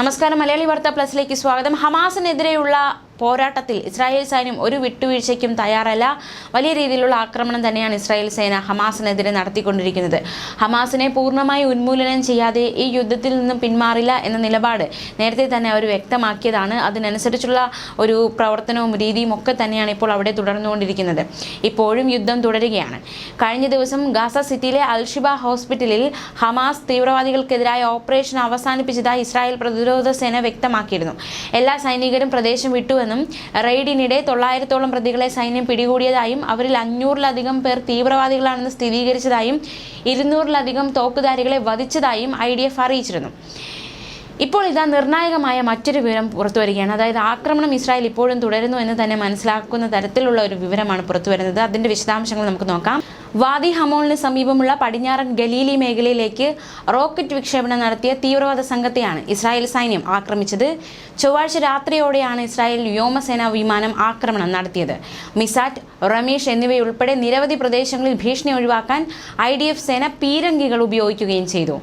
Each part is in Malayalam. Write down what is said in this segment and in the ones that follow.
നമസ്കാരം. മലയാളി വാർത്ത പ്ലസിലേക്ക് സ്വാഗതം. ഹമാസിനെതിരെയുള്ള പോരാട്ടത്തിൽ ഇസ്രായേൽ സൈന്യം ഒരു വിട്ടുവീഴ്ചയ്ക്കും തയ്യാറല്ല. വലിയ രീതിയിലുള്ള ആക്രമണം തന്നെയാണ് ഇസ്രായേൽ സേന ഹമാസിനെതിരെ നടത്തിക്കൊണ്ടിരിക്കുന്നത്. ഹമാസിനെ പൂർണമായി ഉന്മൂലനം ചെയ്യാതെ ഈ യുദ്ധത്തിൽ നിന്നും പിന്മാറില്ല എന്ന നിലപാട് നേരത്തെ തന്നെ അവർ വ്യക്തമാക്കിയതാണ്. അതിനനുസരിച്ചുള്ള ഒരു പ്രവർത്തനവും രീതിയും ഒക്കെ തന്നെയാണ് ഇപ്പോൾ അവിടെ തുടർന്നുകൊണ്ടിരിക്കുന്നത്. ഇപ്പോഴും യുദ്ധം തുടരുകയാണ്. കഴിഞ്ഞ ദിവസം ഗാസ സിറ്റിയിലെ അൽഷിബ ഹോസ്പിറ്റലിൽ ഹമാസ് തീവ്രവാദികൾക്കെതിരായ ഓപ്പറേഷൻ അവസാനിപ്പിച്ചതായി ഇസ്രായേൽ പ്രതിരോധ സേന വ്യക്തമാക്കിയിരുന്നു. എല്ലാ സൈനികരും പ്രദേശം വിട്ടുവെന്നും റെയ്ഡിനിടെ തൊള്ളായിരത്തോളം പ്രതികളെ സൈന്യം പിടികൂടിയതായും അവരിൽ അഞ്ഞൂറിലധികം പേർ തീവ്രവാദികളാണെന്ന് സ്ഥിരീകരിച്ചതായും ഇരുന്നൂറിലധികം തോക്കുധാരികളെ വധിച്ചതായും ഐ ഡി എഫ് അറിയിച്ചിരുന്നു. ഇപ്പോൾ ഇതാ നിർണായകമായ മറ്റൊരു വിവരം പുറത്തു വരികയാണ്. അതായത് ആക്രമണം ഇസ്രായേൽ ഇപ്പോഴും തുടരുന്നു എന്ന് തന്നെ മനസ്സിലാക്കുന്ന തരത്തിലുള്ള ഒരു വിവരമാണ് പുറത്തു വരുന്നത്. അതിന്റെ വിശദാംശങ്ങൾ നമുക്ക് നോക്കാം. വാദി ഹമോളിന് സമീപമുള്ള പടിഞ്ഞാറൻ ഗലീലി മേഖലയിലേക്ക് റോക്കറ്റ് വിക്ഷേപണം നടത്തിയ തീവ്രവാദ സംഘത്തെയാണ് ഇസ്രായേൽ സൈന്യം ആക്രമിച്ചത്. ചൊവ്വാഴ്ച രാത്രിയോടെയാണ് ഇസ്രായേൽ വ്യോമസേനാ വിമാനം ആക്രമണം നടത്തിയത്. മിസാറ്റ് റമീഷ് എന്നിവയുൾപ്പെടെ നിരവധി പ്രദേശങ്ങളിൽ ഭീഷണി ഒഴിവാക്കാൻ ഐ സേന പീരങ്കികൾ ഉപയോഗിക്കുകയും ചെയ്തു.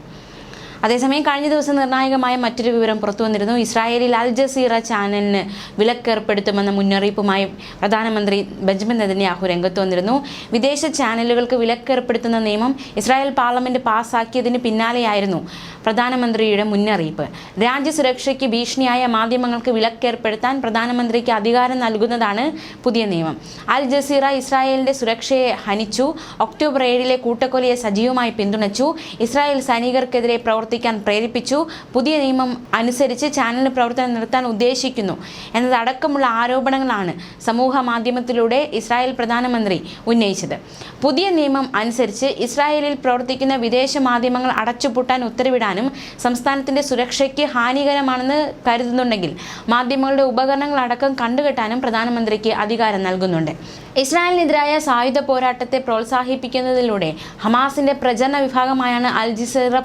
അതേസമയം കഴിഞ്ഞ ദിവസം നിർണായകമായ മറ്റൊരു വിവരം പുറത്തു വന്നിരുന്നു. ഇസ്രായേലിൽ അൽ ജസീറ ചാനലിന് വിലക്കേർപ്പെടുത്തുമെന്ന മുന്നറിയിപ്പുമായി പ്രധാനമന്ത്രി ബെഞ്ചമിൻ നെതന്യാഹു രംഗത്ത് വന്നിരുന്നു. വിദേശ ചാനലുകൾക്ക് വിലക്കേർപ്പെടുത്തുന്ന നിയമം ഇസ്രായേൽ പാർലമെന്റ് പാസാക്കിയതിന് പിന്നാലെയായിരുന്നു പ്രധാനമന്ത്രിയുടെ മുന്നറിയിപ്പ്. രാജ്യസുരക്ഷയ്ക്ക് ഭീഷണിയായ മാധ്യമങ്ങൾക്ക് വിലക്കേർപ്പെടുത്താൻ പ്രധാനമന്ത്രിക്ക് അധികാരം നൽകുന്നതാണ് പുതിയ നിയമം. അൽ ജസീറ ഇസ്രായേലിന്റെ സുരക്ഷയെ ഹനിച്ചു ഒക്ടോബർ ഏഴിലെ കൂട്ടക്കൊലയെ സജീവമായി പിന്തുണച്ചു ഇസ്രായേൽ സൈനികർക്കെതിരെ പ്രവർത്തിക്കാൻ പ്രേരിപ്പിച്ചു. പുതിയ നിയമം അനുസരിച്ച് ചാനലിന് പ്രവർത്തനം നിർത്താൻ ഉദ്ദേശിക്കുന്നു എന്നതടക്കമുള്ള ആരോപണങ്ങളാണ് സമൂഹ മാധ്യമത്തിലൂടെ ഇസ്രായേൽ പ്രധാനമന്ത്രി ഉന്നയിച്ചത്. പുതിയ നിയമം അനുസരിച്ച് ഇസ്രായേലിൽ പ്രവർത്തിക്കുന്ന വിദേശ മാധ്യമങ്ങൾ അടച്ചുപൂട്ടാൻ ഉത്തരവിടാനും സംസ്ഥാനത്തിന്റെ സുരക്ഷയ്ക്ക് ഹാനികരമാണെന്ന് കരുതുന്നുണ്ടെങ്കിൽ മാധ്യമങ്ങളുടെ ഉപകരണങ്ങൾ അടക്കം കണ്ടുകെട്ടാനും പ്രധാനമന്ത്രിക്ക് അധികാരം നൽകുന്നുണ്ട്. ഇസ്രായേലിനെതിരായ സായുധ പോരാട്ടത്തെ പ്രോത്സാഹിപ്പിക്കുന്നതിലൂടെ ഹമാസിന്റെ പ്രചരണ വിഭാഗമായാണ് അൽ ജിസീറ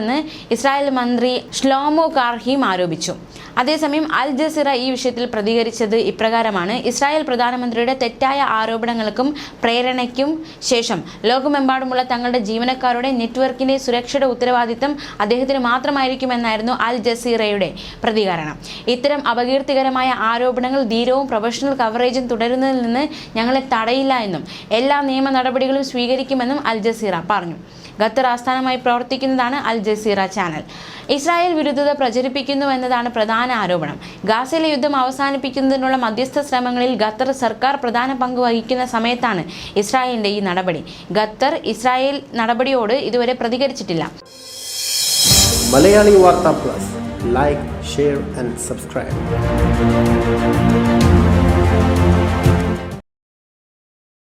പ്രവർത്തിക്കുന്നതെന്ന് ഇസ്രായേൽ മന്ത്രി ഷ്ലോമോ കാർഹിം ആരോപിച്ചു. അതേസമയം അൽ ജസീറ ഈ വിഷയത്തിൽ പ്രതികരിച്ചത് ഇപ്രകാരമാണ്. ഇസ്രായേൽ പ്രധാനമന്ത്രിയുടെ തെറ്റായ ആരോപണങ്ങൾക്കും പ്രേരണയ്ക്കും ശേഷം ലോകമെമ്പാടുമുള്ള തങ്ങളുടെ ജീവനക്കാരുടെ നെറ്റ്വർക്കിന്റെ സുരക്ഷയുടെ ഉത്തരവാദിത്തം അദ്ദേഹത്തിന് മാത്രമായിരിക്കുമെന്നായിരുന്നു അൽ ജസീറയുടെ പ്രതികരണം. ഇത്തരം അപകീർത്തികരമായ ആരോപണങ്ങൾ ധീരവും പ്രൊഫഷണൽ കവറേജും തുടരുന്നതിൽ നിന്ന് ഞങ്ങളെ തടയില്ല എന്നും എല്ലാ നിയമ നടപടികളും സ്വീകരിക്കുമെന്നും അൽ ജസീറ പറഞ്ഞു. ഖത്തർ ആസ്ഥാനമായി പ്രവർത്തിക്കുന്നതാണ് അൽ ജസീറ ചാനൽ. ഇസ്രായേൽ വിരുദ്ധത പ്രചരിപ്പിക്കുന്നുവെന്നതാണ് പ്രധാന ആരോപണം. ഗാസയിലെ യുദ്ധം അവസാനിപ്പിക്കുന്നതിനുള്ള മധ്യസ്ഥ ശ്രമങ്ങളിൽ ഖത്തർ സർക്കാർ പ്രധാന പങ്ക് വഹിക്കുന്ന സമയത്താണ് ഇസ്രായേലിന്റെ ഈ നടപടി. ഖത്തർ ഇസ്രായേൽ നടപടിയോട് ഇതുവരെ പ്രതികരിച്ചിട്ടില്ല. Malayali Vartha plus. Like share and subscribe.